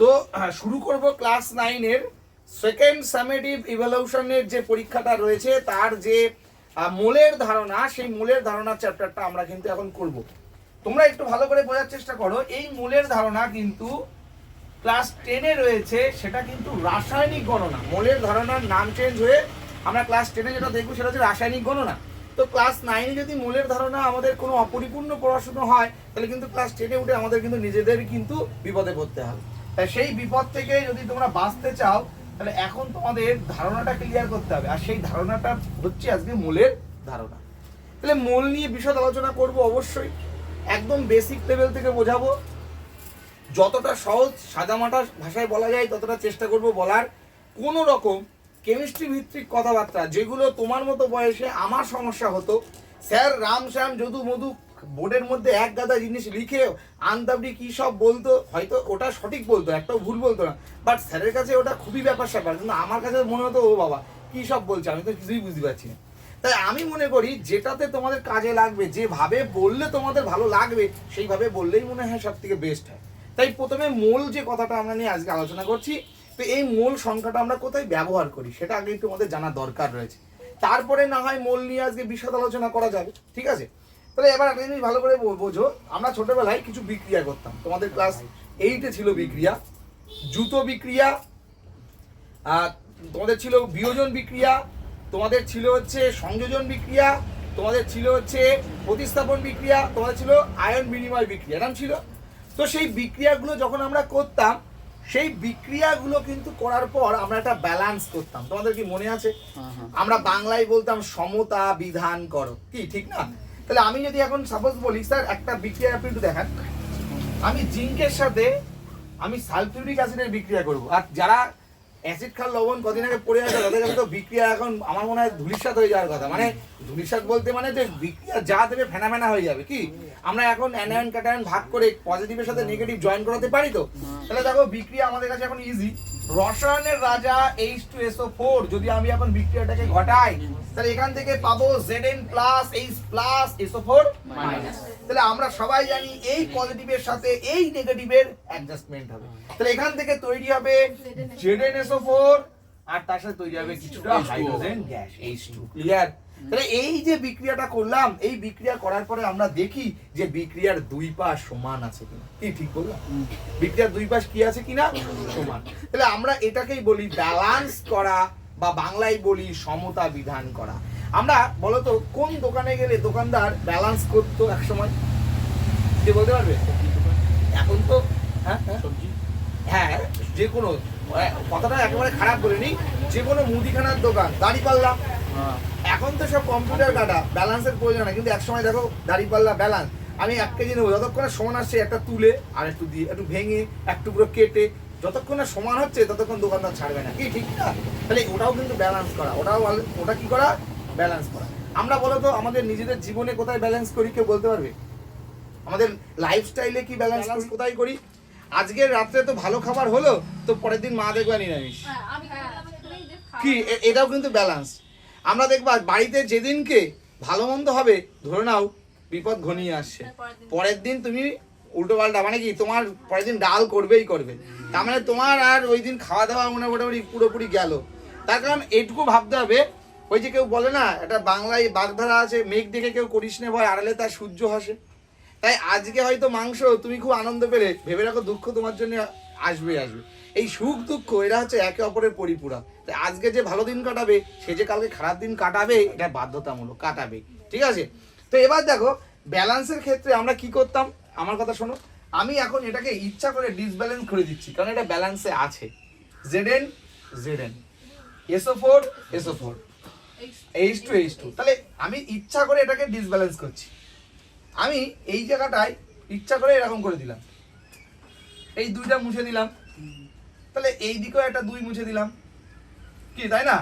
তো শুরু করব ক্লাস নাইনের সেকেন্ড সামেটিভ ইভলিউশনের যে পরীক্ষাটা রয়েছে, তার যে মূলের ধারণা, সেই মূলের ধারণার চ্যাপ্টারটা আমরা কিন্তু এখন করব। তোমরা একটু ভালো করে বোঝার চেষ্টা করো, এই মূলের ধারণা কিন্তু ক্লাস টেনে রয়েছে, সেটা কিন্তু রাসায়নিক গণনা। মোলের ধারণার নাম চেঞ্জ হয়ে আমরা ক্লাস টেনে যেটা দেখব, সেটা হচ্ছে রাসায়নিক গণনা। তো ক্লাস নাইনে যদি মূলের ধারণা আমাদের কোনো অপরিপূর্ণ পড়াশুনো হয়, তাহলে কিন্তু ক্লাস টেনে উঠে আমাদের কিন্তু নিজেদের কিন্তু বিপদে পড়তে হবে। তাই সেই বিপদ থেকে যদি তোমরা বাঁচতে চাও, তাহলে এখন তোমাদের ধারণাটা ক্লিয়ার করতে হবে। আর সেই ধারণাটা হচ্ছে আজকে মূলের ধারণা। তাহলে মূল নিয়ে বিশদ আলোচনা করব অবশ্যই। একদম বেসিক লেভেল থেকে বোঝাবো। যতটা সহজ সাদামাটা ভাষায় বলা যায়, ততটা চেষ্টা করব বলার। কোনো রকম কেমিস্ট্রি ভিত্তিক কথাবার্তা, যেগুলো তোমার মতো বয়সে আমার সমস্যা হতো। স্যার রাম শ্যাম যদু মধু বোর্ডের মধ্যে এক গাদা জিনিস লিখে আন্তাবড়ি কি সব বলতো? হয়তো ওটা সঠিক বলতো, একটাও ভুল বলতো না। বাট স্যারের কাছে ওটা খুবই ব্যাপার স্যাপার, কিন্তু আমার কাছে মনে হতো, ও বাবা, কি সব বলছে? আমি তো কিছুই বুঝতে পারছি না। তাই আমি মনে করি যেটাতে তোমাদের কাজে লাগবে, যেভাবে বললে তোমাদের ভালো লাগবে, সেইভাবে বললেই মনে হয় সব থেকে বেস্ট হয়। তাই প্রথমে মূল যে কথাটা আমরা নিয়ে আজকে আলোচনা করছি, তো এই মূল সংখ্যাটা আমরা কোথায় ব্যবহার করি, সেটা আগে একটু আমাদের জানা দরকার রয়েছে। তারপরে না হয় মূল নিয়ে আজকে বিশদ আলোচনা করা যাবে, ঠিক আছে? তাহলে এবার একটা জিনিস ভালো করে বোঝো। আমরা ছোটবেলায় কিছু বিক্রিয়া করতাম। তোমাদের ক্লাস এইটে ছিল বিক্রিয়া। জুতো বিক্রিয়া আর তোমাদের ছিল বিয়োজন বিক্রিয়া তোমাদের ছিল হচ্ছে সংযোজন বিক্রিয়া তোমাদের ছিল হচ্ছে প্রতিস্থাপন বিক্রিয়া তোমাদের ছিল আয়ন বিনিময় বিক্রিয়া। নাম ছিল। তো সেই বিক্রিয়াগুলো যখন আমরা করতাম সেই বিক্রিয়াগুলো কিন্তু করার পর আমরা একটা ব্যালেন্স করতাম। তোমাদের কি মনে আছে? আমরা বাংলায় বলতাম সমতা বিধান করো। কি ঠিক না? তাহলে আমি যদি এখন সাপোজ বলি, স্যার, একটা বিক্রিয়া আপনি একটু দেখান। আমি জিঙ্কের সাথে আমি সালফিউরিক অ্যাসিডের বিক্রিয়া করব। আর যারা অ্যাসিড খাল লবণ কদিন আগে পড়ে আছে, তাদের কাছে তো বিক্রিয়া এখন আমার মনে হয় ধুলিসাত হয়ে যাওয়ার কথা। মানে ধুলিসাত বলতে মানে যে বিক্রিয়া যা দেবে ফেনা ফেনা হয়ে যাবে, কি? আমরা এখন অ্যানায়ন ক্যাটায়ন ভাগ করে পজিটিভের সাথে নেগেটিভ জয়েন করাতে পারি তো? তাহলে দেখো, বিক্রিয়া আমাদের কাছে এখন ইজি রসায়নের রাজা এইচ টু এসও ফোর যদি আমি এখন বিক্রিয়াটাকে ঘটাই তাহলে এখান থেকে পাবো Z N plus H plus S O four তাহলে আমরা সবাই জানি এই পজিটিভের সাথে এই নেগেটিভের অ্যাডজাস্টমেন্ট হবে। তাহলে এখান থেকে তৈরি হবে Z N S O four আর তার সাথে তৈরি হবে কিছুটা হাইড্রোজেন গ্যাস H2 ক্লিয়ার তাহলে এই যে বিক্রিয়াটা করলাম এই বিক্রিয়া করার পরে আমরা দেখি যে বিক্রিয়ার দুই পাশ সমান আছে কিনা। কি ঠিক বললাম? বিক্রিয়ার দুই পাশ কি আছে কিনা? সমান। তাহলে আমরা এটাকেই বলি ব্যালান্স করা বা বাংলায় বলি সমতা বিধান করা। আমরা বলতো কোন দোকানে গেলে দোকানদার ব্যালান্স করতো এক সময় কে বলতে পারবে? এখন তো হ্যাঁ হ্যাঁ। হ্যাঁ যে কোনো কথাটা একেবারে খারাপ বলিনি। যে কোনো মুদিখানার দোকান দাড়ি পাল্লা। এখন তো সব কম্পিউটার কাটা ব্যালেন্সের প্রয়োজন হয়। কিন্তু একসময় দেখো দাড়ি পাল্লা ব্যালেন্স আমি এক কেজি নেব যতক্ষণ সমান আসছে একটা তুলে আর একটু দিয়ে একটু ভেঙে এক টুকরো কেটে যতক্ষণ না সমান হচ্ছে ততক্ষণ দোকানদার ছাড়বে না। কি ঠিক না? তাহলে ওটাও কিন্তু ব্যালেন্স করা। ওটাও ওটা কি করা? ব্যালেন্স করা। আমরা বলতো আমাদের নিজেদের জীবনে কোথায় ব্যালেন্স করি কেউ বলতে পারবে? আমাদের লাইফস্টাইলে কি ব্যালেন্স কোথায় করি? আজকের রাত্রে তো ভালো খাবার হলো তো পরের দিন মা দেখবা নিরামিষ। কি? এ- এটাও কিন্তু ব্যালেন্স আমরা দেখবা বাড়িতে যেদিনকে ভালো মন্দ হবে ধরে নাও বিপদ ঘনিয়ে আসছে। পরের দিন। তুমি উল্টো পাল্টা মানে কি তোমার পরের দিন ডাল করবেই করবে। তার মানে তোমার আর ওই দিন খাওয়া দাওয়া মনে মোটামুটি পুরোপুরি গেল। তার কারণ এইটুকু ভাবতে হবে ওই যে কেউ বলে না একটা বাংলায় বাগধারা আছে মেঘ দেখে কেউ করিস নে ভয় আড়ালে তার সূর্য হাসে তাই আজকে হয়তো মাংস তুমি খুব আনন্দ পেলে ভেবে রাখো দুঃখ তোমার জন্য আসবে আসবে। এই সুখ দুঃখ, এরা হচ্ছে একে অপরের পরিপূরক। তাই আজকে যে ভালো দিন কাটাবে, সে যে কালকে খারাপ দিন কাটাবে, এটা বাধ্যতামূলক কাটাবে। ঠিক আছে? তো এবার দেখো ব্যালেন্সের ক্ষেত্রে আমরা কি করতাম? আমার কথা শোনো। আমি এখন এটাকে ইচ্ছা করে ডিসব্যালেন্স করে দিচ্ছি, কারণ এটা ব্যালেন্সে আছে। Z N Z N S O four S O four H two H two তাহলে আমি ইচ্ছা করে এটাকে ডিসব্যালেন্স করছি। আমি এই জায়গাটায় ইচ্ছা করে এরকম করে দিলাম। এই দুইটা মুছে দিলাম। তাহলে এই দিকেও একটা দুই মুছে দিলাম। কি তাই না?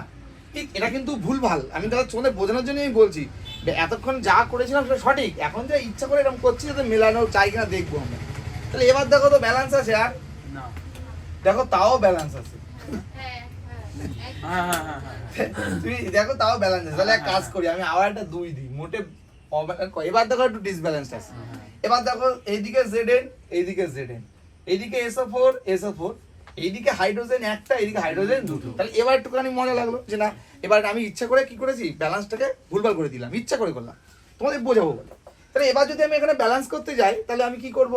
ঠিক এটা কিন্তু ভুল ভালো আমি তাহলে তোমাদের বোঝানোর জন্য আমি বলছি এতক্ষণ যা করেছিলাম সেটা সঠিক। এখন যে ইচ্ছা করে এরকম করছি যাতে মেলানো চাই কিনা দেখব আমরা। তাহলে এবার দেখো তো ব্যালেন্স আছে আর? দেখো তাও ব্যালেন্স আছে। তুমি দেখো তাও ব্যালেন্স আছে। তাহলে এক কাজ করি আমি আবার একটা দুই দিই। মোটে এবার দেখো একটু ডিসব্যালেন্স আছে। এবার দেখো এইদিকে জেড এন এইদিকে জেড এন এইদিকে S O four S O four এইদিকে হাইড্রোজেন একটা এইদিকে হাইড্রোজেন দুটো। তাহলে এবার একটুখানি মজা লাগল যে না এবার আমি ইচ্ছা করে কি করেছি? ব্যালেন্সটাকে ভুলভাল করে দিলাম ইচ্ছা করে করলাম। তোমাদের বোঝাবো বলে। তাহলে এবার যদি আমি এখানে ব্যালেন্স করতে যাই তাহলে আমি কি করব?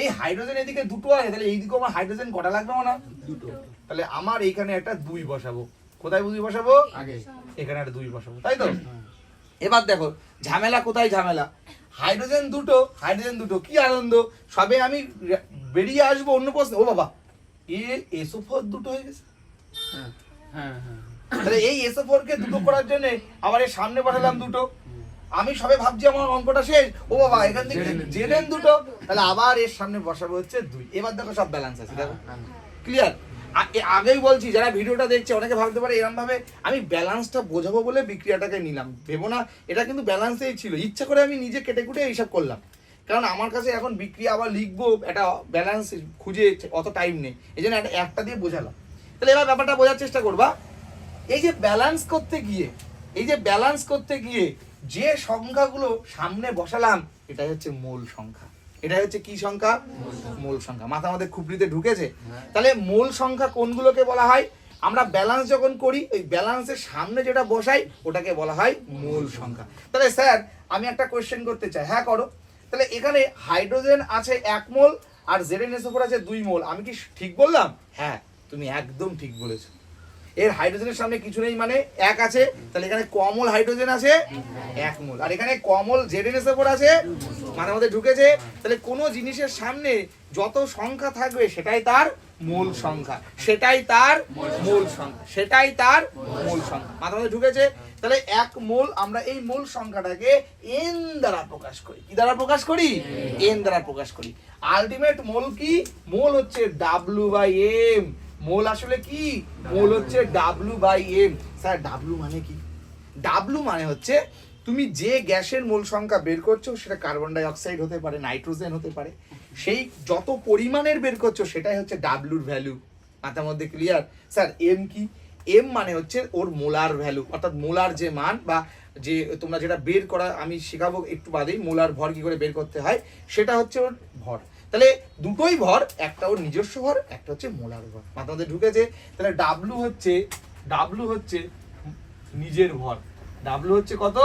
এই হাইড্রোজেন এদিকে দুটো আছে তাহলে এইদিকে আমার হাইড্রোজেন কটা লাগবে না দুটো। তাহলে আমার এইখানে একটা দুই বসাবো। কোথায় দুই বসাবো? আগে। এখানে একটা দুই বসাবো তাই তো? এবার দেখো ঝামেলা কোথায় ঝামেলা? হাইড্রোজেন দুটো হাইড্রোজেন দুটো কি আনন্দ? সবে আমি বেরিয়ে আসব অন্য প্রশ্ন ও বাবা এ এসো ফোর দুটো হয়ে গেছে। হ্যাঁ হ্যাঁ হ্যাঁ। তাহলে এই এসো দুটো করার জন্য আবার এর সামনে পাঠালাম দুটো। আমি সবে ভাবছি আমার অঙ্কটা শেষ। ও বাবা এখান থেকে জেনেন দুটো। তাহলে আবার এর সামনে বসাবো হচ্ছে দুই। এবার দেখো সব ব্যালেন্স আছে দেখো। ক্লিয়ার আগেই বলছি যারা ভিডিওটা দেখছে অনেকে ভাবতে পারে এরকম ভাবে আমি ব্যালেন্সটা বোঝাবো বলে বিক্রিয়াটাকে নিলাম। ভেবো না এটা কিন্তু ব্যালেন্সেই ছিল। ইচ্ছা করে আমি নিজে কেটে কুটে এইসব করলাম। কারণ আমার কাছে এখন বিক্রি আবার লিখব, একটা ব্যালেন্স খুঁজে অত টাইম নেই। এই জন্য একটা- একটা দিয়ে বোঝালাম। তাহলে এবার ব্যাপারটা বোঝার চেষ্টা করবা। এই যে ব্যালেন্স করতে গিয়ে, এই যে ব্যালেন্স করতে গিয়ে যে সংখ্যাগুলো সামনে বসালাম, এটাই হচ্ছে মূল সংখ্যা। এটাই হচ্ছে কি সংখ্যা? মূল সংখ্যা। মাথা আমাদের খুপড়িতে ঢুকেছে। তাহলে মূল সংখ্যা কোনগুলোকে বলা হয়? আমরা ব্যালেন্স যখন করি, ওই ব্যালেন্সের সামনে যেটা বসাই, ওটাকে বলা হয় মূল সংখ্যা। তাহলে স্যার, আমি একটা কোয়েশ্চেন করতে চাই। হ্যাঁ করো। তাহলে এখানে হাইড্রোজেন আছে এক মোল আর জেডেনএসওফোর আছে দুই মোল। আমি কি ঠিক বললাম? হ্যাঁ তুমি একদম ঠিক বলেছ। এর হাইড্রোজেনের সামনে কিছু নেই মানে এক আছে, তাহলে এখানে কমল হাইড্রোজেন আছে? এক মোল। আর এখানে কমল জেডেনএস ওপর আছে, মাথার মধ্যে ঢুকেছে। তাহলে কোনো জিনিসের সামনে যত সংখ্যা থাকবে, সেটাই তার মূল সংখ্যা। সেটাই তার মূল সংখ্যা। সেটাই তার মূল সংখ্যা। মাথার মধ্যে ঢুকেছে তাহলে এক মূল আমরা এই মূল সংখ্যাটাকে এন দ্বারা প্রকাশ করি। কি দ্বারা প্রকাশ করি? এন দ্বারা প্রকাশ করি। আলটিমেট মোল কি? মোল হচ্ছে ডাব্লু বাই এম মোল আসলে কি? মোল হচ্ছে W by M sir W মানে কি? ডাব্লু মানে হচ্ছে তুমি যে গ্যাসের মোল সংখ্যা বের করছ সেটা কার্বন ডাই অক্সাইড হতে পারে নাইট্রোজেন হতে পারে। সেই যত পরিমাণের বের করছ সেটাই হচ্ছে ডাব্লুর ভ্যালু মাথার মধ্যে ক্লিয়ার স্যার এম কি? এম মানে হচ্ছে ওর মোলার ভ্যালু অর্থাৎ মোলার যে মান বা যে তোমরা যেটা বের করা, আমি শেখাবো একটু বাদেই মোলার ভর কি করে বের করতে হয়, সেটা হচ্ছে ওর ভর। তাহলে দুটোই ভর, একটা ওর নিজস্ব ভর, একটা হচ্ছে মোলার ভর। মাথার মধ্যে ঢুকেছে, তাহলে ডাব্লু হচ্ছে ডাব্লু হচ্ছে নিজের ভর। ডাব্লু হচ্ছে কত?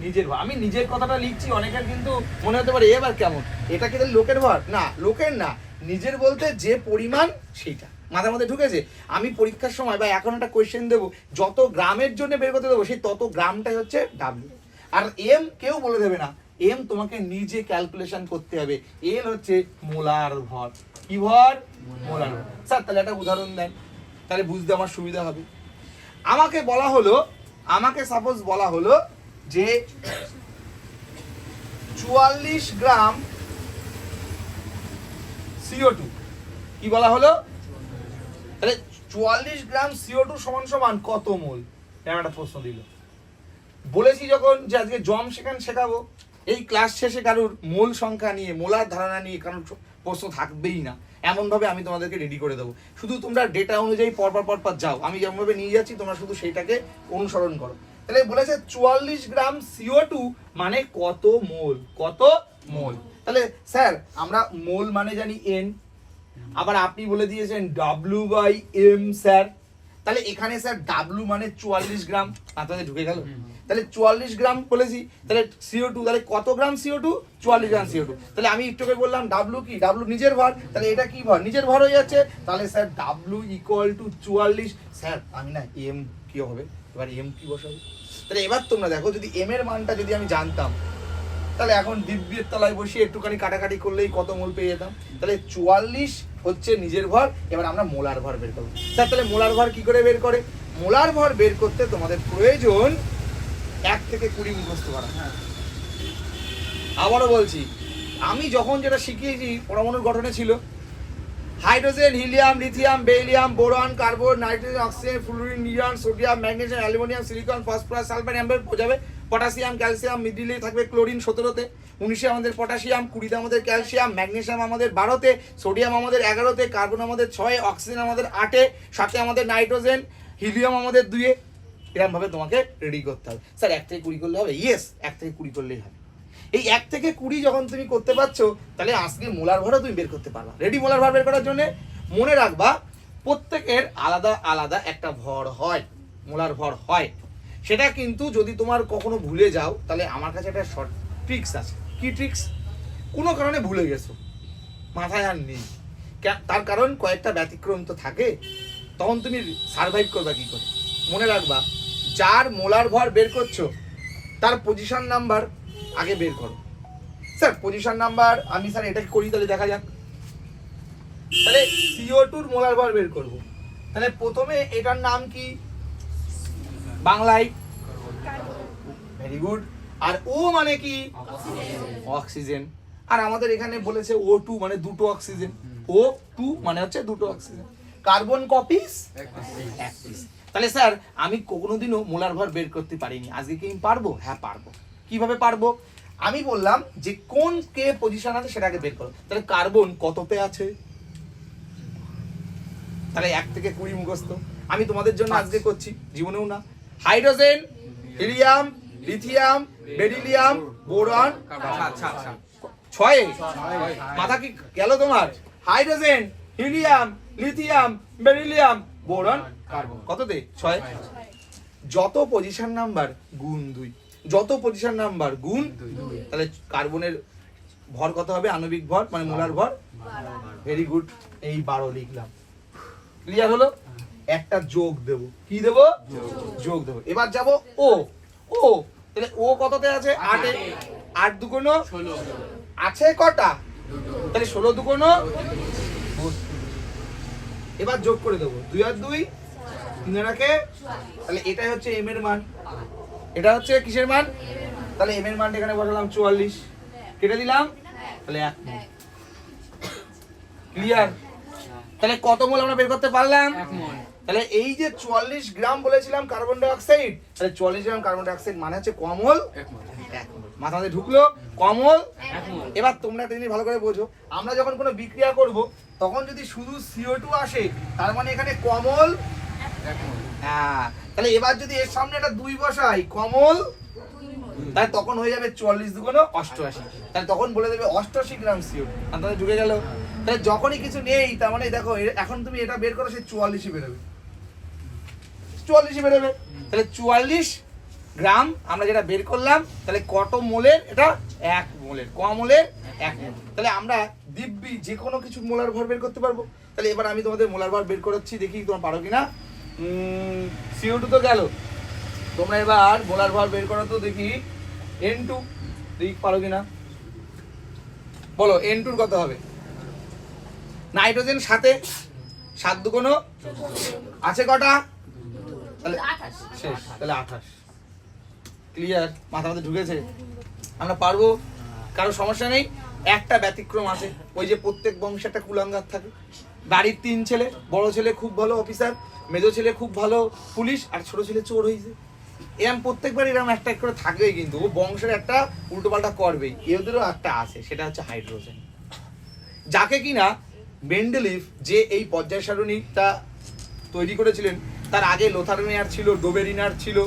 নিজের ভর। আমি নিজের কথাটা লিখছি, অনেকের কিন্তু মনে হতে পারে এবার কেমন? এটা কি তাহলে লোকের ভর? না, লোকের না। নিজের বলতে যে পরিমাণ, সেইটা। মাথার মধ্যে ঢুকেছে, আমি পরীক্ষার সময় বা এখন একটা কোয়েশ্চেন দেবো, যত গ্রামের জন্য বের করতে দেবো, সেই তত গ্রামটাই হচ্ছে ডাব্লু আর এম কেউ বলে দেবে না। এম তোমাকে নিজে ক্যালকুলেশন করতে হবে। এল হচ্ছে মোলার ভর। কি ভর? মোলার ভর। স্যার, তাহলে একটা উদাহরণ দেন। তাহলে বুঝতে আমার সুবিধা হবে। আমাকে বলা হলো, আমাকে সাপোজ বলা হলো যে চুয়াল্লিশ গ্রাম সিও টু কি বলা হলো? তাহলে চুয়াল্লিশ গ্রাম সিও টু সমান সমান কত মোল? এরকম একটা প্রশ্ন দিল। বলেছি যখন যে আজকে জম সেখান শেখাবো, এই ক্লাস শেষে কারোর মূল সংখ্যা নিয়ে, মোলার ধারণা নিয়ে কারোর প্রশ্ন থাকবেই না। এমনভাবে আমি তোমাদেরকে রেডি করে দেবো। শুধু তোমরা ডেটা অনুযায়ী পরপর পরপর যাও। আমি যেমনভাবে নিয়ে যাচ্ছি, তোমরা শুধু সেইটাকে অনুসরণ করো। তাহলে বলেছে চুয়াল্লিশ গ্রাম সিও টু মানে কত মোল? কত মোল? তাহলে স্যার, আমরা মোল মানে জানি এন আবার আপনি বলে দিয়েছেন ডাব্লু বাই এম স্যার তাহলে এখানে স্যার ডাব্লু মানে চুয়াল্লিশ গ্রাম। মাথাতে ঢুকে গেল। তাহলে চুয়াল্লিশ গ্রাম বলেছি। তাহলে সিও টু তাহলে কত গ্রাম সিও টু চুয়াল্লিশ গ্রাম সিও টু তাহলে আমি একটু আগে বললাম ডাব্লু কি? ডাব্লু নিজের ভর। তাহলে এটা কি ভর? নিজের ভর হয়ে যাচ্ছে। তাহলে স্যার ডাব্লু ইকুয়াল টু চুয়াল্লিশ। স্যার আমি না এম কি হবে। এবার এম কি বসাবো? তাহলে এবার তোমরা দেখো যদি এম এর মানটা যদি আমি জানতাম তাহলে এখন দিব্যের তলায় বসে একটুখানি কাটাকাটি করলেই কত মোল পেয়ে যেতাম। তাহলে চুয়াল্লিশ হচ্ছে নিজের ঘর এবার আমরা মোলার ঘর বের করব। স্যার, তাহলে মোলার ঘর কি করে বের করে? মোলার ঘর বের করতে তোমাদের প্রয়োজন এক থেকে কুড়ি মুখস্থ করা। হ্যাঁ। আবারও বলছি, আমি যখন যেটা শিখিয়েছি, পরমাণুর গঠনে ছিল hydrogen, helium, lithium beryllium boron, carbon nitrogen oxygen, fluorine neon sodium magnesium aluminium, silicon, phosphorus, sulphur, Amber বোঝাবে। পটাশিয়াম, ক্যালসিয়াম মিডিলে থাকবে ক্লোরিন সতেরোতে। উনিশে আমাদের পটাশিয়াম, কুড়িতে আমাদের ক্যালসিয়াম ম্যাগনেসিয়াম আমাদের বারোতে, সোডিয়াম আমাদের এগারোতে, কার্বন আমাদের ছয়ে, অক্সিজেন আমাদের আটে, সাথে আমাদের নাইট্রোজেন, হিলিয়াম আমাদের দুয়ে এরকমভাবে তোমাকে রেডি করতে হবে। স্যার, এক থেকে কুড়ি করলে হবে? ইয়েস এক থেকে কুড়ি করলেই হবে। এই এক থেকে কুড়ি যখন তুমি করতে পারছ, তাহলে আজকে মোলার ভরও তুমি বের করতে পারবা। রেডি মোলার ভর বের করার জন্য? মনে রাখবা, প্রত্যেকের আলাদা আলাদা একটা ভর হয়, মোলার ভর হয়। সেটা কিন্তু যদি তোমার কখনো ভুলে যাও, তাহলে আমার কাছে একটা শর্ট ট্রিক্স আছে। কি ট্রিক্স কোনো কারণে ভুলে গেছো। মাথায় আর নেই। তার কারণ কয়েকটা ব্যতিক্রম তো থাকে। তখন তুমি সার্ভাইভ করবা কি করে? মনে রাখবা, যার মোলার ভর বের করছ, তার পজিশন নাম্বার আগে বের করো। স্যার পজিশন নাম্বার আমি স্যার এটা করি তাহলে দেখা যাক। তাহলে সিও টুর মোলার ভর বের করব। তাহলে প্রথমে এটার নাম কি? বাংলায়। ভেরি গুড আর ও মানে কি? অক্সিজেন আর আমাদের এখানে বলেছে ও টু মানে দুটো অক্সিজেন ও টু মানে হচ্ছে দুটো অক্সিজেন কার্বন কপিস তাহলে স্যার আমি কোনোদিনও মোলার ভর বের করতে পারিনি। আজকে কি আমি পারব? হ্যাঁ পারব। কীভাবে পারব? আমি বললাম যে কোন কে পজিশন আছে সেটাকে বের করো। তাহলে কার্বন কততে আছে? তাহলে এক থেকে কুড়ি মুখস্থ। আমি তোমাদের জন্য আজকে করছি জীবনেও না। Hydrogen helium lithium beryllium boron. আচ্ছা আচ্ছা ছয়ে। মাথা কি গেল তোমার? Hydrogen helium lithium beryllium boron. Carbon দে? ছয়। যত পজিশন নাম্বার গুণ দুই। যত পজিশন নাম্বার গুণ তাহলে কার্বনের ভর কত হবে? আণবিক ভর মানে মোলার ভর? ভেরি গুড এই বারো লিখলাম। ক্লিয়ার হলো? একটা যোগ দেব। কি দেব? যোগ। দেব। এবার যাব ও। ও তাহলে ও কততে আছে? আটে আট। দুগুণ আছে কটা? তাহলে ষোলো দুগুণ এবার যোগ করে দেবো। দুই আর দুই? তিন তাহলে এটাই হচ্ছে এম এর মান। এটা হচ্ছে কিসের মান? তাহলে এম এর মান এখানে বসালাম চুয়াল্লিশ। কেটে দিলাম? তাহলে এক ক্লিয়ার তাহলে কত মোল আমরা বের করতে পারলাম? তাহলে এই যে চুয়াল্লিশ গ্রাম বলেছিলাম কার্বন ডাইঅক্সাইড তাহলে চুয়াল্লিশ গ্রাম কার্বন ডাইঅক্সাইড মানে হচ্ছে কমল মাথা মধ্যে ঢুকলো? কমল এবার তোমরা একটা জিনিস ভালো করে বোঝো। আমরা যখন কোনো বিক্রিয়া করব তখন যদি শুধু সিও টু আসে তার মানে এখানে কমল হ্যাঁ। তাহলে এবার যদি এর সামনে একটা দুই বসাই, কমল, তাহলে তখন হয়ে যাবে চুয়াল্লিশ দুগুণ অষ্টআশি। তাহলে তখন বলে দেবে অষ্টআশি গ্রাম সিও তাহলে ঢুকে গেল। তাহলে যখনই কিছু নেই, তার মানে দেখো এখন তুমি এটা বের করো, সে চুয়াল্লিশই বেরোবে। চুয়াল্লিশই বেরোবে। তাহলে চুয়াল্লিশ গ্রাম আমরা যেটা বের করলাম, তাহলে কত মোলের? এটা এক মোলের। ক মোলের? এক মোল। তাহলে আমরা দিব্যি যে কোনো কিছু মোলার ভর বের করতে পারব। তাহলে এবার আমি তোমাদের মোলার ভর বের করাচ্ছি, দেখি তোমার পারো কিনা। সিও টু তো গেল। তোমরা এবার বোলার ভর বের করো তো দেখি। এন টু দেখি পারো কিনা? বলো এন টুর কত হবে? নাইট্রোজেন সাথে? সাত দুগুণ? আছে কটা? তাহলে শেষ তাহলে আঠাশ। ক্লিয়ার মাথা মাথা ঢুকেছে? আমরা পারব? কারও সমস্যা নেই? একটা ব্যতিক্রম আছে। ওই যে প্রত্যেক বংশে একটা কুলাঙ্গার থাকে। বাড়ির তিন ছেলে বড় ছেলে খুব ভালো অফিসার মেজো ছেলে খুব ভালো পুলিশ আর ছোট ছেলে চোর হয়েছে এরম প্রত্যেকবার এরম একটা করে থাকবেই কিন্তু ও বংশের একটা উল্টোপাল্টা করবেই। এদেরও একটা আছে সেটা হচ্ছে হাইড্রোজেন। যাকে কিনা মেন্ডেলিফ যে এই পর্যায় সারণীটা তৈরি করেছিলেন তার আগে লোথারমিয়ার ছিল ডোবেরিনার ছিল।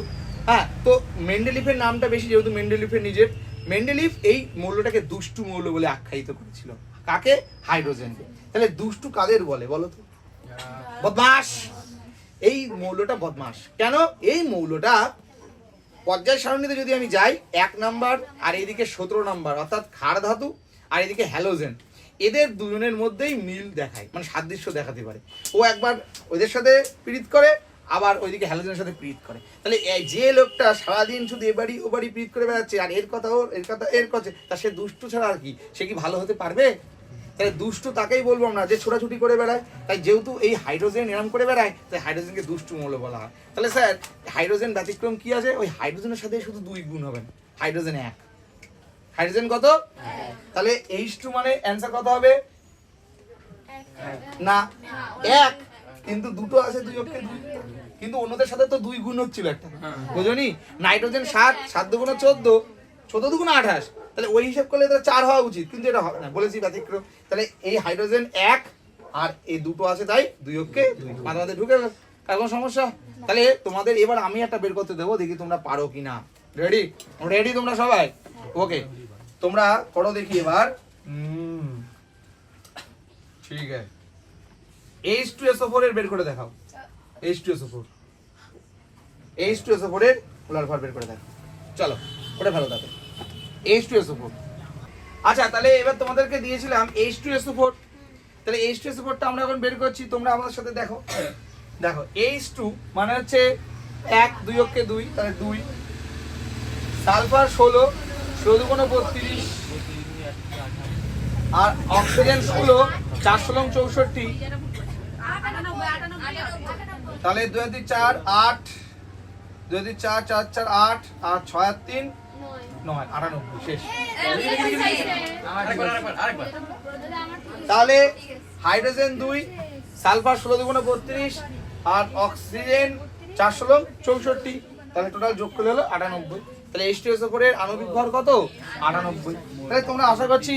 হ্যাঁ তো মেন্ডেলিফের নামটা বেশি যেহেতু মেন্ডেলিফের নিজের মেন্ডেলিফ এই মৌলটাকে দুষ্টু মৌল বলে আখ্যায়িত করেছিল। কাকে? হাইড্রোজেনকে। তাহলে দুষ্টু কাদের বলে বলো তো? বদমাস এই মৌলটা বদমাস। কেন? এই মৌলটা পর্যায় সারণীতে যদি আমি যাই, এক নাম্বার, আর এইদিকে সতেরো নাম্বার, অর্থাৎ ক্ষার ধাতু, আর এদিকে হ্যালোজেন। এদের দুজনের মধ্যেই মিল দেখায় মানে সাদৃশ্য দেখাতে পারে। ও একবার ওদের সাথে পীড়িত করে, আবার ওইদিকে হ্যালোজেনের সাথে পীড়িত করে। তাহলে যে লোকটা সারাদিন শুধু এ বাড়ি ও বাড়ি পীড়িত করে বেড়াচ্ছে, আর এর কথা ওর, এর কথা এর কথা, তা সে দুষ্টু ছাড়া আর কি? সে কি ভালো হতে পারবে? তাহলে দুষ্টু তাকেই বলব আমরা যে ছোটাছুটি করে বেড়ায় তাই যেহেতু এই হাইড্রোজেন এরম করে বেড়ায় তাই হাইড্রোজেনকে দুষ্টু মৌল বলা হয়। তাহলে স্যার হাইড্রোজেন ব্যতিক্রম কি আছে? ওই হাইড্রোজেনের সাথে শুধু দুই গুণ হবে না হাইড্রোজেন এক। হাইড্রোজেন কত? তাহলে এইচ টু মানে অ্যান্সার কত হবে? না এক। কিন্তু দুটো আছে দুই অক্ষে দুই। কিন্তু অন্যদের সাথে তো দুই গুণ হচ্ছিল একটা। বুঝনি? নাইট্রোজেন সাত সাত দুগুণ চোদ্দ চোদ্দ দুগুণ আঠাশ। তাহলে ওই হিসাব করলে তো চার হওয়া উচিত কিন্তু এটা হবে না। বলেছি ব্যতিক্রম। তাহলে এই হাইড্রোজেন এক আর এই দুটো আছে তাই দুই অক্ষে মাঝে ঢুকে গেল। কার কোনো সমস্যা? তাহলে তোমাদের এবার আমি একটা বের করতে দেবো দেখি তোমরা পারো কি না রেডি রেডি তোমরা সবাই? ওকে তোমরা করো দেখি এবার। ঠিক আছে। এইচ টু এসও ফোর এর বের করে দেখাও। H two S O four H two S O four এর ভর বের করে দেখাও। চলো ওটা ভালো থাকে। এইচ টু এসও ফোর আচ্ছা তাহলে এবার তোমাদেরকে দিয়েছিলাম H two S O four তাহলে এইচ টু এসও ফোরটা আমরা এখন বের করছি, তোমরা আমাদের সাথে দেখো। দেখো এইচ টু মানে হচ্ছে এক, দুই অক্ষে দুই, তাহলে দুই। সালফার ষোলো ষোলো দুগুণে বত্রিশ। আর অক্সিজেন ষোলো, চার ষোলো চৌষট্টি। তাহলে আর দুই চার, আট। আর দুই চার চার চার, আট। আর ছয় তিন নয় আটানব্বই শেষ। তাহলে হাইড্রোজেন দুই সালফার ষোলো দুগুণে বত্রিশ আর অক্সিজেন চার ষোলো চৌষট্টি। তাহলে টোটাল যোগ করলে হলো আটানব্বই। তাহলে এস করে আণবিক ভর কত? আটানব্বই। তাহলে তোমরা আশা করছি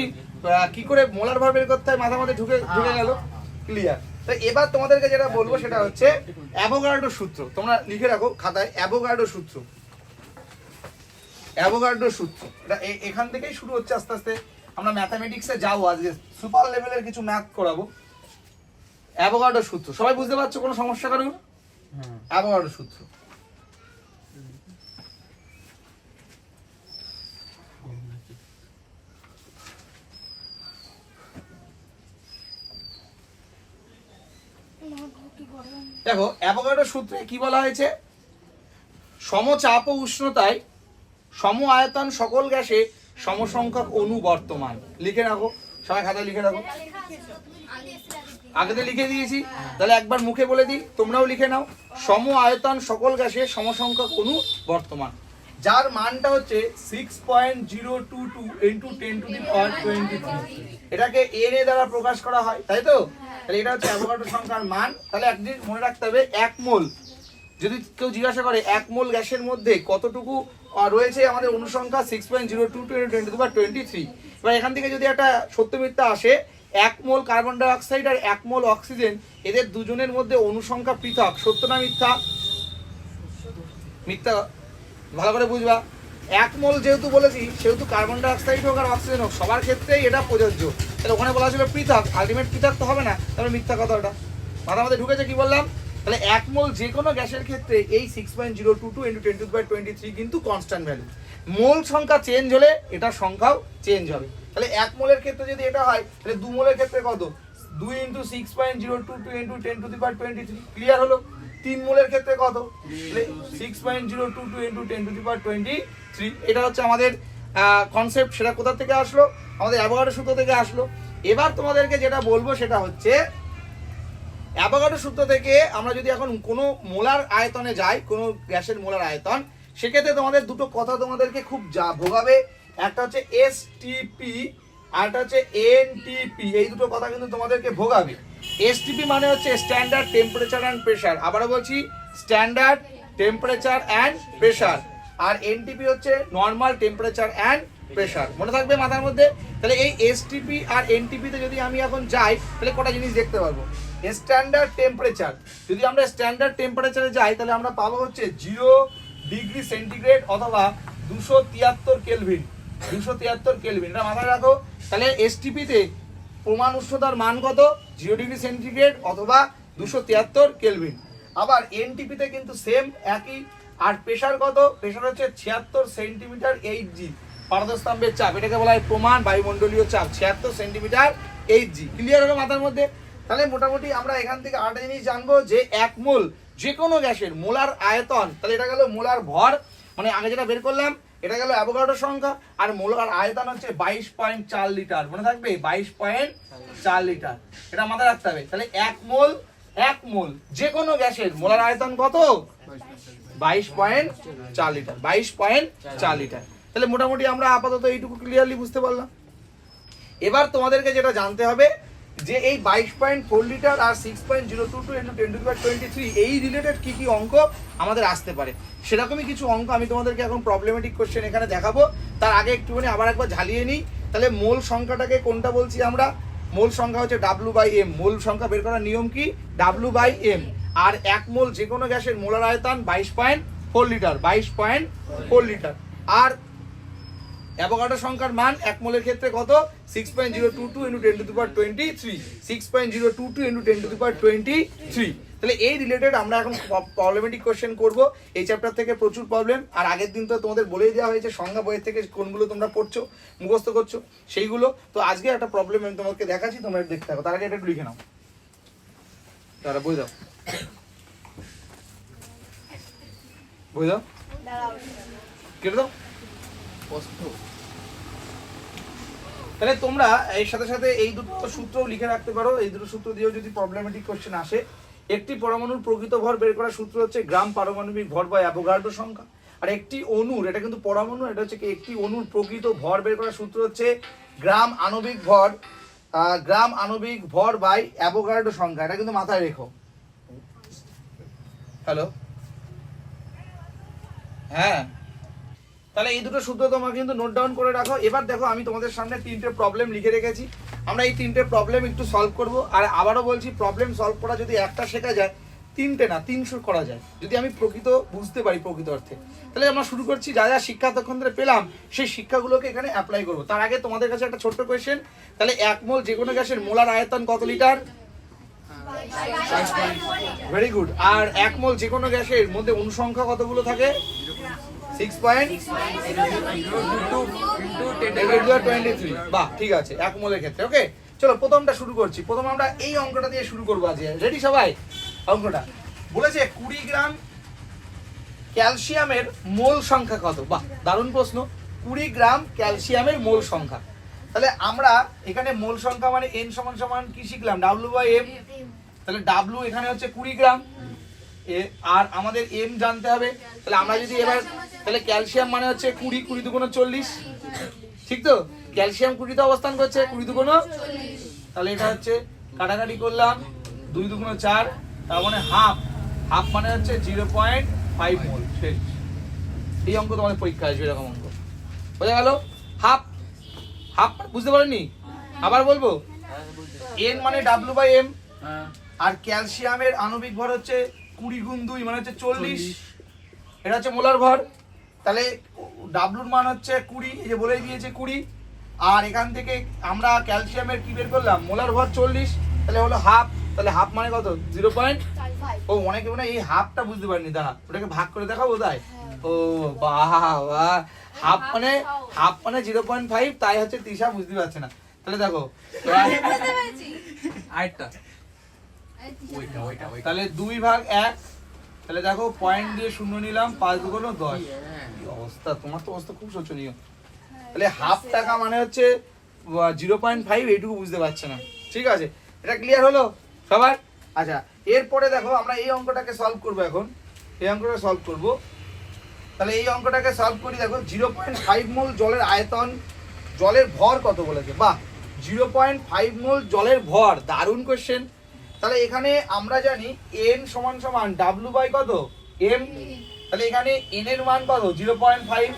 কি করে মোলার ভর বের করতে হয় মাথা মাথায় ঢুকে ঢুকে গেল। ক্লিয়ার তো এবার তোমাদেরকে যেটা বলব সেটা হচ্ছে অ্যাভোগার্ডো সূত্র। তোমরা লিখে রাখো খাতায় অ্যাভোগার্ডো সূত্র। অ্যাভোগার্ডো সূত্র। এটা এখান থেকেই শুরু হচ্ছে আস্তে আস্তে। আমরা ম্যাথামেটিক্সে যাব আজকে। সুপার লেভেলের কিছু ম্যাথ করাবো। অ্যাভোগার্ডো সূত্র। সবাই বুঝতে পারছ কোনো সমস্যা কারণ অ্যাভোগার্ডো সূত্র। দেখো অ্যাভোগাড্রো সূত্রে কি বলা হয়েছে? সমচাপ ও উষ্ণতায় সম আয়তন সকল গ্যাসে সমসংখ্যক অণু বর্তমান। লিখে রাখো। সবাই খাতায় লিখে রাখো। আগেতে লিখে দিয়েছি। তাহলে একবার মুখে বলে দিই। তোমরাও লিখে নাও। সম আয়তন সকল গ্যাসে সমসংখ্যক অণু বর্তমান। যার মানটা হচ্ছে six point zero two two into ten to the power twenty এটাকে এন এ দ্বারা প্রকাশ করা হয়। তাই তো? তাহলে এটা হচ্ছে অ্যাভোগাড্রো সংখ্যার মান। তাহলে একদিন মনে রাখতে হবে, এক মোল। যদি কেউ জিজ্ঞাসা করে, এক মোল গ্যাসের মধ্যে কতটুকু রয়েছে আমাদের অনুসংখ্যা six point zero two two twenty two বা টোয়েন্টি থ্রি এবার এখান থেকে যদি একটা সত্য মিথ্যা আসে, এক মোল কার্বন ডাই অক্সাইড আর এক মোল অক্সিজেন এদের দুজনের মধ্যে অনুসংখ্যা পৃথক। সত্য না মিথ্যা? মিথ্যা, ভালো করে বুঝবা। এক মোল যেহেতু বলেছি, সেহেতু কার্বন ডাই অক্সাইড হোক আর অক্সিজেন হোক, সবার ক্ষেত্রেই এটা প্রযোজ্য। তাহলে ওখানে বলা ছিল পৃথক আলটিমেট পৃথক তো হবে না। তাহলে মিথ্যা কথা ওটা। মাথা মধ্যে ঢুকেছে কি বললাম? তাহলে এক মোল যে কোনো গ্যাসের ক্ষেত্রে এই six point zero two two into ten to by twenty three কিন্তু কনস্ট্যান্ট ভ্যালু মোল সংখ্যা চেঞ্জ হলে এটার সংখ্যাও চেঞ্জ হবে। তাহলে এক মোলের ক্ষেত্রে যদি এটা হয়, তাহলে দু মোলের ক্ষেত্রে কত? দুই into six point zero two two into ten to the power twenty three clear হলো? তিন মোলের ক্ষেত্রে কত? Six point zero two two into ten to the power twenty three এটা হচ্ছে আমাদের কনসেপ্ট সেটা কোথা থেকে আসলো? আমাদের অ্যাভোগাড্রো সূত্র থেকে আসলো। এবার তোমাদেরকে যেটা বলব সেটা হচ্ছে অ্যাভোগাড্রো সূত্র থেকে আমরা যদি এখন কোনো মোলার আয়তনে যাই, কোনো গ্যাসের মোলার আয়তন, সেক্ষেত্রে তোমাদের দুটো কথা তোমাদেরকে খুব যা ভোগাবে একটা হচ্ছে এসটিপি আর একটা হচ্ছে এনটিপি এই দুটো কথা কিন্তু তোমাদেরকে ভোগাবে। এসটিপি মানে হচ্ছে স্ট্যান্ডার্ড টেম্পারেচার অ্যান্ড প্রেশার আবারও বলছি স্ট্যান্ডার্ড টেম্পারেচার অ্যান্ড প্রেশার আর এনটিপি হচ্ছে নর্মাল টেম্পারেচার অ্যান্ড প্রেশার মনে থাকবে মাথার মধ্যে? তাহলে এই এসটিপি আর এনটিপিতে যদি আমি এখন যাই, তাহলে কটা জিনিস দেখতে পারব? স্ট্যান্ডার্ড টেম্পারেচার যদি আমরা স্ট্যান্ডার্ড টেম্পারেচারে যাই, তাহলে আমরা পাবো হচ্ছে জিরো ডিগ্রি সেন্টিগ্রেড অথবা দুশো তিয়াত্তর কেলভিন দুশো তিয়াত্তর কেলভিন এটা মাথায় রাখো। তাহলে এসটিপিতে প্রমাণ উষ্ণতার মান কত? জিরো ডিগ্রি সেন্টিগ্রেড অথবা দুশো তিয়াত্তর কেলভিন আবার এনটিপিতে কিন্তু সেম একই। আর প্রেশার কত? প্রেশার হচ্ছে ছিয়াত্তর সেন্টিমিটার এইট জি পারদস্তম্ভের চাপ। এটাকে বলা হয় প্রমাণ বায়ুমণ্ডলীয় চাপ, ছিয়াত্তর সেন্টিমিটার এইট জি ক্লিয়ার হলো মাথার মধ্যে? তাহলে মোটামুটি আমরা এখান থেকে আরেকটা জিনিস জানব যে এক মোল যে কোনো গ্যাসের মোলার আয়তন, তাহলে এটা গেল মোলার ভর মানে আগে যেটা বের করলাম, এটা গেল অ্যাভোগাড্রো সংখ্যা, আর মোলার আয়তন হচ্ছে বাইশ পয়েন্ট চার লিটার, মনে থাকবে? বাইশ পয়েন্ট চার লিটার, এটা মাথায় রাখতে হবে। তাহলে এক মোল এক মোল যে কোনো গ্যাসের মোলার আয়তন কত? বাইশ পয়েন্ট চার লিটার, বাইশ পয়েন্ট চার লিটার। তাহলে মোটামুটি আমরা আপাতত এইটুকু ক্লিয়ারলি বুঝতে পারলাম। এবার তোমাদেরকে যেটা জানতে হবে যে এই বাইশ point four litre R six point zero two two into ten to twenty three এই রিলেটেড কী কী অঙ্ক আমাদের আসতে পারে? সেরকমই কিছু অঙ্ক আমি তোমাদেরকে এখন প্রবলেমেটিক কোশ্চেন এখানে দেখাবো। তার আগে একটুখানি আবার একবার ঝালিয়ে নিই। তাহলে মূল সংখ্যাটাকে কোনটা বলছি আমরা? মূল সংখ্যা হচ্ছে ডাব্লু বাই এম মূল সংখ্যা বের করার নিয়ম কি? ডাব্লু বাই এম আর এক মোল যে কোনো গ্যাসের মোলার আয়তন বাইশ পয়েন্ট ফোর লিটার বাইশ পয়েন্ট ফোর লিটার আর অ্যাভোগাড্রো সংখ্যার মান এক মোলের ক্ষেত্রে কত? Six point zero two two into ten to power twenty three six point zero two two into ten to power twenty three তাহলে এই রিলেটেড আমরা এখন প্রবলেমেটিক কোয়েশ্চেন করব। এই চ্যাপ্টার থেকে প্রচুর প্রবলেম আর আগের দিন তো তোমাদের বলেই দেওয়া হয়েছে, সংজ্ঞা বইয়ের থেকে কোনগুলো তোমরা পড়ছো, মুখস্থ করছ, সেইগুলো। তো আজকে একটা প্রবলেম আমি তোমাকে দেখাচ্ছি, তোমরা দেখতে থাকো। তার আগে এটা একটু লিখে নাও। তারা বই দাও। বই দাও। কেটে দাও। কষ্ট তাহলে তোমরা এর সাথে সাথে এই দুটো সূত্রও লিখে রাখতে পারো। এই দুটো সূত্র দিয়েও যদি প্রবলেমেটিক কোশ্চেন আসে, একটি পরমাণুর প্রকৃত ভর বের করার সূত্র হচ্ছে গ্রাম পারমাণবিক ভর বা অ্যাভোগাড্রো সংখ্যা। আর একটি অণুর, এটা কিন্তু পরমাণু, এটা হচ্ছে একটি অণুর প্রকৃত ভর বের করার সূত্র হচ্ছে গ্রাম আণবিক ভর গ্রাম আণবিক ভর বাই অ্যাভোগাড্রো সংখ্যা। এটা কিন্তু মাথায় রেখো। হ্যালো হ্যাঁ। তাহলে এই দুটো সূত্র তোমরা কিন্তু নোট ডাউন করে রাখো। এবার দেখো আমি তোমাদের সামনে তিনটে প্রবলেম লিখে রেখেছি। আমরা এই তিনটে প্রবলেম একটু সলভ করব। আর আবারও বলছি প্রবলেম সলভ করা যদি একটা শেখা যায় তিনটে না তিনশো করা যায়। যদি আমি প্রকৃত বুঝতে পারি প্রকৃত অর্থে। তাহলে আমরা শুরু করছি যা যা শিক্ষা তখন ধরে পেলাম সেই শিক্ষাগুলোকে এখানে অ্যাপ্লাই করব। তার আগে তোমাদের কাছে একটা ছোট্ট কোয়েশ্চেন তাহলে এক মোল যে কোনো গ্যাসের মোলার আয়তন কত লিটার? ভেরি গুড আর এক মোল যে কোনো গ্যাসের মধ্যে অনুসংখ্যা কতগুলো থাকে? সিক্স পয়েন্ট টোয়েন্টি থ্রি বাহ ঠিক আছে এক মোলের ক্ষেত্রে ওকে চলো প্রথমটা শুরু করছি। প্রথম আমরা এই অঙ্কটা দিয়ে শুরু করব আজকে। রেডি সবাই? অঙ্কটা। বলেছে কুড়ি গ্রাম ক্যালসিয়ামের মোল সংখ্যা কত? বাহ দারুণ প্রশ্ন। কুড়ি গ্রাম ক্যালসিয়ামের মোল সংখ্যা। তাহলে আমরা এখানে মোল সংখ্যা মানে এন সমান সমান কি শিখলাম? ডাব্লু বাই এম তাহলে ডাব্লু এখানে হচ্ছে কুড়ি গ্রাম। আর আমাদের এম জানতে হবে। তাহলে আমরা যদি এবার তাহলে ক্যালসিয়াম মানে হচ্ছে কুড়ি কুড়ি দুগুণ চল্লিশ। ঠিক তো? ক্যালসিয়াম কুড়িতে অবস্থান করছে কুড়ি দুগুণ তাহলে এটা হচ্ছে কাটাকাটি করলাম দুই দুগুণ চার তার মানে হাফ। হাফ মানে হচ্ছে জিরো পয়েন্ট ফাইভ মোল শেষ এই অঙ্ক তোমাদের পরীক্ষা আসবে এরকম অঙ্ক। বোঝা গেল? হাফ। হাফ বুঝতে পারেননি আবার বলব? এন মানে ডাব্লু বাই এম আর ক্যালসিয়ামের আণবিক ভর হচ্ছে কুড়ি গুণ দুই মানে হচ্ছে চল্লিশ। এটা হচ্ছে মোলার ভর। তাহলে ডাব্লুর মান হচ্ছে কুড়ি এই যে বলেই দিয়েছে কুড়ি। আর এখান থেকে আমরা ক্যালসিয়ামের কি বের করলাম? মোলার ভর চল্লিশ তাহলে হলো হাফ তাহলে হাফ মানে কত? Zero point? ও অনেকে মনে হয় এই হাফটা বুঝতে পারিনি দাঁড়া ওটাকে ভাগ করে দেখাবো তাই ও বাহ বাহ হাফ মানে হাফ মানে জিরো পয়েন্ট ফাইভ তাই হচ্ছে তৃষা বুঝতে পারছে না। তাহলে দেখো আরেকটা। তাহলে দুই ভাগ এক তাহলে দেখো পয়েন্ট দিয়ে শূন্য নিলাম পাঁচ দুগুণ দশ। অবস্থা তোমার তো অবস্থা খুব শোচনীয়। তাহলে হাফ টাকা মানে হচ্ছে জিরো পয়েন্ট ফাইভ এইটুকু বুঝতে পারছে না। ঠিক আছে? এটা ক্লিয়ার হলো? সবার? আচ্ছা এরপরে দেখো আমরা এই অঙ্কটাকে সলভ করব এখন। এই অঙ্কটা সলভ করব। তাহলে এই অঙ্কটাকে সলভ করি দেখো জিরো পয়েন্ট ফাইভ মোল জলের আয়তন জলের ভর কত বলেছে? বাহ জিরো পয়েন্ট ফাইভ মোল জলের ভর দারুণ কোশ্চেন তাহলে এখানে আমরা জানি এন সমান সমান ডাব্লু বাই কত? এম তাহলে এখানে এন এর মান কত জিরো পয়েন্ট ফাইভ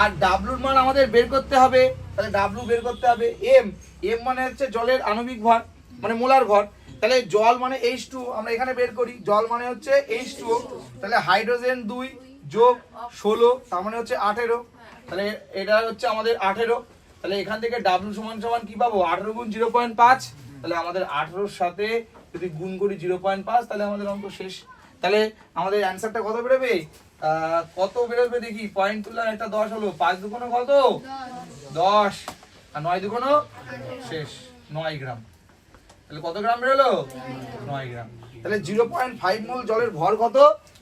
আর ডাব্লুর মান আমাদের বের করতে হবে, তাহলে ডাব্লু বের করতে হবে এম এম মানে হচ্ছে জলের আণবিক ভর মানে মোলার ভর, তাহলে জল মানে এইচ টু আমরা এখানে বের করি, জল মানে হচ্ছে এইচ টু তাহলে হাইড্রোজেন দুই যোগ ষোলো, তার মানে হচ্ছে আঠেরো, তাহলে এটা হচ্ছে আমাদের আঠেরো, তাহলে এখান থেকে ডাব্লু সমান সমান কি পাবো? আঠেরো গুণ জিরো পয়েন্ট পাঁচ, তাহলে আমাদের আঠেরোর সাথে যদি গুণ করি জিরো পয়েন্ট পাঁচ, তাহলে আমাদের অঙ্ক শেষ। তাহলে আমাদের অ্যান্সারটা কত বেরোবে? কত বেরোবে দেখি? পয়েন্ট তুললাম একটা দশ হলো। পাঁচ দুগুণো কত? দশ। আর নয় দুগুণো? শেষ। নয় গ্রাম। তাহলে কত গ্রাম বেরোলো? নয় গ্রাম। তাহলে জিরো পয়েন্ট ফাইভ মোল জলের ভর কত?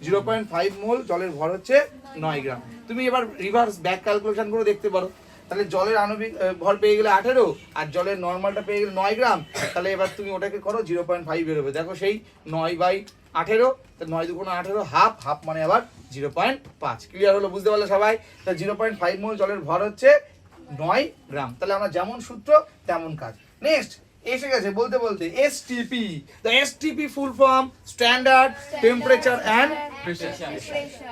জিরো পয়েন্ট ফাইভ মোল জলের ভর হচ্ছে নয় গ্রাম। তুমি এবার রিভার্স ব্যাক ক্যালকুলেশন করে দেখতে পারো। তাহলে জলের আণবিক ভর পেয়ে গেলে আঠেরো, আর জলের নর্মালটা পেয়ে গেলে নয় গ্রাম, তাহলে এবার তুমি ওটাকে করো জিরো পয়েন্ট ফাইভ বেরোবে দেখো সেই নয় বাই আঠেরো তা নয় দুগুণ আঠেরো হাফ হাফ মানে আবার জিরো পয়েন্ট পাঁচ ক্লিয়ার হলো, বুঝতে পারলে সবাই? তা জিরো পয়েন্ট ফাইভ মোল জলের ভর হচ্ছে নয় গ্রাম। তাহলে আমরা যেমন সূত্র, তেমন কাজ। নেক্সট এসে গেছে বলতে বলতে STP the STP full form standard temperature and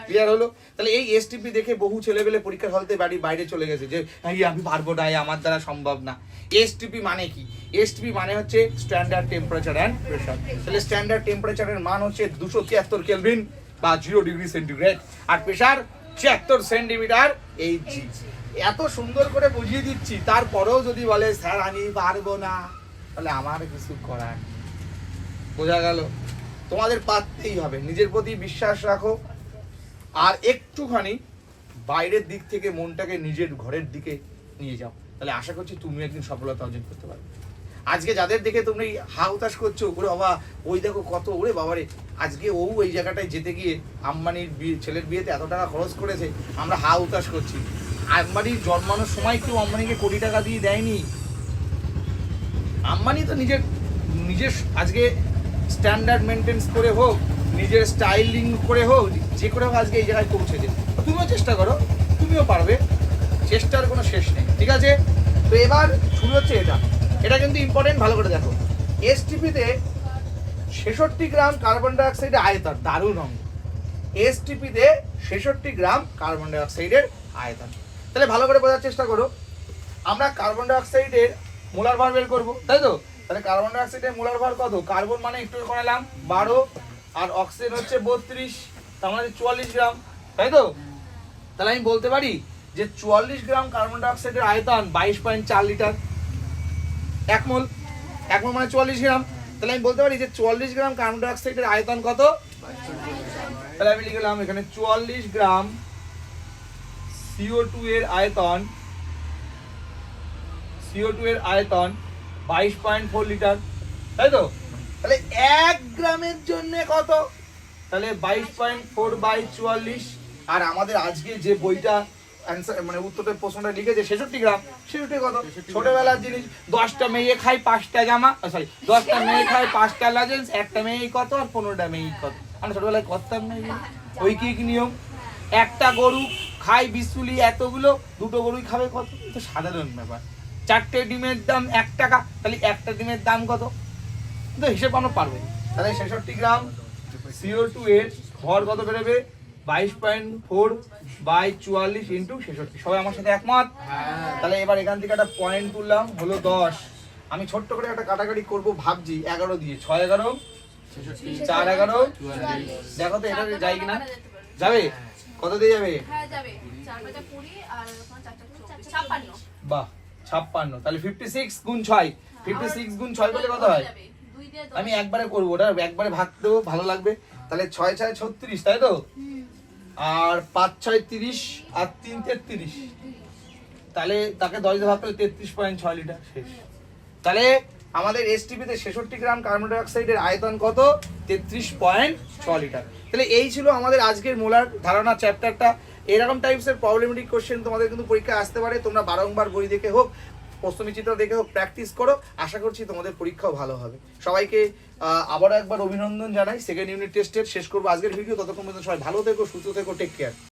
clear হলো? তাহলে এই এসটিপি দেখে বহু ছেলেবেলে পরীক্ষার হলতে বাড়ি বাইরে চলে গেছে যে এই আমি পারব না আমার দ্বারা সম্ভব না। এসটিপি মানে কি? এসটিপি মানে হচ্ছে স্ট্যান্ডার্ড টেম্পারেচার অ্যান্ড প্রেশার তাহলে স্ট্যান্ডার্ড টেম্পারেচারের মান হচ্ছে দুশো তিয়াত্তর কেলভিন বা জিরো ডিগ্রি সেন্টিগ্রেড আর প্রেশার ছিয়াত্তর সেন্টিমিটার এইচজি এত সুন্দর করে বুঝিয়ে দিচ্ছি তারপরেও যদি বলে স্যার আমি পারব না। তাহলে আমার কিছু করার বোঝা গেল? তোমাদের পারতেই হবে। নিজের প্রতি বিশ্বাস রাখো। আর একটুখানি বাইরের দিক থেকে মনটাকে নিজের ঘরের দিকে নিয়ে যাও। তাহলে আশা করছি তুমি একদিন সফলতা অর্জন করতে পারবে। আজকে যাদের দেখে তুমি হা উতাস করছ, ওরে বাবা, ওই দেখো কত, ওরে বাবারে আজকে ও ওই জায়গাটায় যেতে গিয়ে আম্বানির বিয়ে, ছেলের বিয়েতে এত টাকা খরচ করেছে, আমরা হা উতাস করছি। আম্বানির জন্মানোর সময় কেউ আম্বানিকে কোটি টাকা দিয়ে দেয়নি। আম্বানি তো নিজের নিজের আজকে স্ট্যান্ডার্ড মেনটেন্স করে হোক, নিজের স্টাইলিং করে হোক, যে করে হোক আজকে এই জায়গায় পৌঁছেছে তুমিও চেষ্টা করো, তুমিও পারবে, চেষ্টার কোনো শেষ নেই, ঠিক আছে? তো এবার শুরু হচ্ছে এটা। এটা কিন্তু ইম্পর্টেন্ট ভালো করে দেখো। এসটিপিতে ছেষট্টি গ্রাম কার্বন ডাইঅক্সাইডের আয়তন, দারুণ অঙ্ক এসটিপিতে ছেষট্টি গ্রাম কার্বন ডাইঅক্সাইডের আয়তন। তাহলে ভালো করে বোঝার চেষ্টা করো। আমরা কার্বন ডাইঅক্সাইডের মোলার ভার বের করব, তাই তো? তাহলে কার্বন ডাইঅক্সাইডের মোলার ভার কত? কার্বন মানে একটু করালাম বারো, আর অক্সিজেন হচ্ছে বত্রিশ, তার মানে চুয়াল্লিশ গ্রাম, তাই তো? তাহলে আমি বলতে পারি যে চুয়াল্লিশ গ্রাম কার্বন ডাইঅক্সাইডের আয়তন বাইশ পয়েন্ট চার লিটার। এক মোল। এক মোল মানে চুয়াল্লিশ গ্রাম। তাহলে আমি বলতে পারি যে চুয়াল্লিশ গ্রাম কার্বন ডাইঅক্সাইডের আয়তন কত? তাহলে আমি লিখলাম এখানে চুয়াল্লিশ গ্রাম সিও টু এর আয়তন সিও টু এর আয়তন বাইশ পয়েন্ট ফোর লিটার তাই তো? তাহলে এক গ্রামের জন্য কত? তাহলে বাইশ পয়েন্ট ফোর বাই চুয়াল্লিশ। আর আমাদের আজকে যে বইটা অ্যান্সার মানে উত্তরের প্রশ্নটা লিখেছে ছেষট্টি গ্রাম। ছেষট্টি কত? ছোটবেলার জিনিস দশটা মেয়ে খায় পাঁচটা জামা সরি দশটা মেয়ে খায় পাঁচটা লাজেন্স একটা মেয়ে কত আর পনেরোটা মেয়ে কত? আমরা ছোটবেলায় করতাম না? ওই কি কি নিয়ম। একটা গরু খায় বিশুলি এতগুলো দুটো গরুই খাবে কত? তো সাধারণ ব্যাপার। চারটে ডিমের দাম এক টাকা তাহলে একটা ডিমের দাম কত? তো হিসেব আমরা পারবে। তাহলে ছেষট্টি গ্রাম সিও টু এর ঘর কত বেরোবে? বাইশ পয়েন্ট ফোর বাই চুয়াল্লিশ ইন্টু ছেষট্টি। সবাই আমার সাথে একমত? তাহলে এবার এখান থেকে একটা পয়েন্ট তুললাম হলো দশ। আমি ছোট্ট করে একটা কাটাকাটি করব ভাবছি এগারো দিয়ে। ছয় এগারো চার এগারো। দেখো তো এটা যাই কিনা? যাবে? কত দিয়ে যাবে? হ্যাঁ বাহ। ছাপ্পান্ন। তাহলে ফিফটি সিক্স গুণ ছয়। ফিফটি সিক্স গুণ ছয় করলে কত হয়। আমি একবারে করব, ওটা একবারে ভাগ দেবো, ভালো লাগবে। তাহলে ছয় ছয় ছত্রিশ, তাই তো? আর পাঁচ ছয় তিরিশ, আর তিন তেত্রিশ। তাহলে তাকে দশ ভাগ করলে তেত্রিশ পয়েন্ট ছয় লিটার, শেষ। তাহলে আমাদের এসটিপিতে ছেষট্টি গ্রাম কার্বন ডাইঅক্সাইডের আয়তন কত? তেত্রিশ পয়েন্ট ছ লিটার। তাহলে এই ছিল আমাদের আজকের মোলার ধারণা চ্যাপ্টারটা এরকম টাইপসের প্রবলেমেটিক কোশ্চেন তোমাদের কিন্তু পরীক্ষা আসতে পারে। তোমরা বারংবার বই দেখে হোক, প্রশ্নবিচিত্র দেখে হোক প্র্যাকটিস করো। আশা করছি তোমাদের পরীক্ষাও ভালো হবে। সবাইকে আবারও একবার অভিনন্দন জানাই। সেকেন্ড ইউনিট টেস্টের শেষ করব আজকের ভিডিও ততক্ষণ পর্যন্ত সবাই ভালো থেকো, সুস্থ থেকো টেক কেয়ার